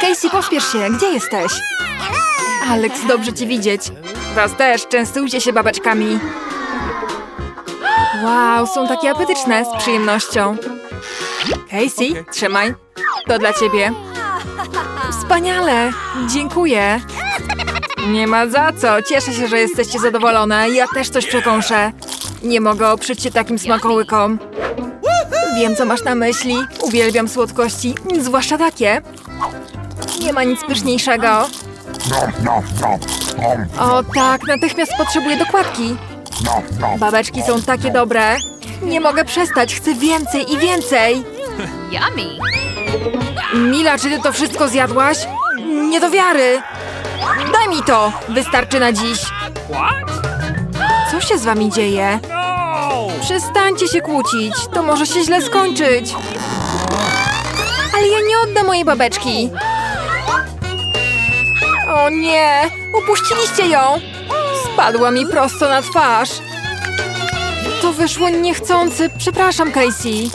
Casey, pośpiesz się, gdzie jesteś? Alex, dobrze cię widzieć. Was też, częstujcie się babeczkami. Wow, są takie apetyczne, z przyjemnością. Casey, trzymaj. To dla ciebie. Wspaniale, dziękuję. Nie ma za co, cieszę się, że jesteście zadowolone. Ja też coś przekąszę. Nie mogę oprzeć się takim smakołykom. Wiem, co masz na myśli. Uwielbiam słodkości, zwłaszcza takie. Nie ma nic pyszniejszego. O tak, natychmiast potrzebuję dokładki. Babeczki są takie dobre. Nie mogę przestać, chcę więcej i więcej. Yummy. Mila, czy ty to wszystko zjadłaś? Nie do wiary. Daj mi to, wystarczy na dziś. Co się z wami dzieje? Przestańcie się kłócić, to może się źle skończyć. Ale ja nie oddam mojej babeczki. O nie, upuściliście ją. Spadła mi prosto na twarz. To wyszło niechcący, przepraszam Casey.